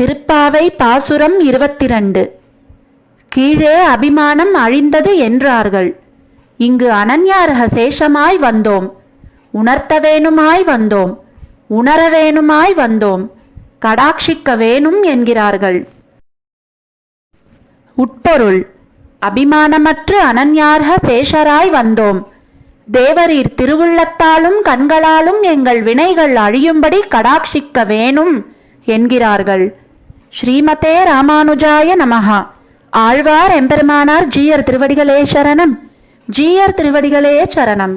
திருப்பாவை பாசுரம் இருபத்திரண்டு. கீழே அபிமானம் அழிந்தது என்றார்கள். இங்கு அனன்யாரக சேஷமாய் வந்தோம். உணர்த்த வேணுமாய் வந்தோம். உணர வேணுமாய் வந்தோம். கடாட்சிக்க வேணும் என்கிறார்கள். உட்பொருள். அபிமானமற்று அனன்யார்க சேஷராய் வந்தோம். தேவரீர் திருவுள்ளத்தாலும் கண்களாலும் எங்கள் வினைகள் அழியும்படி கடாட்சிக்க வேணும் என்கிறார்கள். ஸ்ரீமதே ராமானுஜாய நமஹா. ஆழ்வார் எம்பெருமானார் ஜீயர் திருவடிகளே சரணம். ஜீயர் திருவடிகளே சரணம்.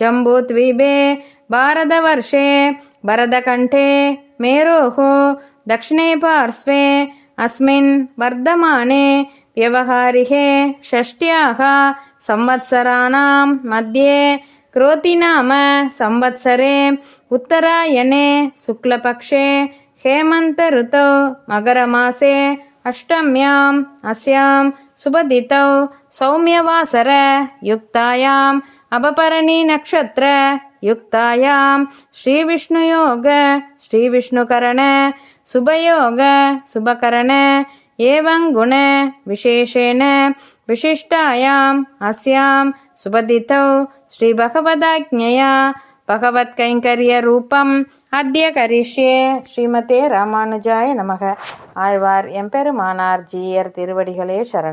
जम्बूद्वीपे भारतवर्षे भरतकण्ठे मेरोः दक्षिणे पार्श्वे अस्मिन् वर्धमाने व्यवहारिहे षष्ट्याः संवत्सराणां मध्ये क्रोतिनाम संवत्सरे उत्तरायणे शुक्लपक्षे हेमन्तऋतौ मकरमासे अष्टम्याम् अस्यां सुबदितौ सौम्यवासर युक्तायाम् अपपरणीनक्षत्र युक्तायां श्रीविष्णुयोग श्रीविष्णुकरण शुभयोग शुभकरण एवं गुण विशेषेण विशिष्टायाम् अस्यां सुबदितौ श्रीभगवदाज्ञया பகவத்கைங்கரியரூபம் அத்திய கரிஷ்யே ஸ்ரீமதே ராமானுஜாய நமக ஆழ்வார் எம்பெருமானார் ஜீயர் திருவடிகளே சரணம்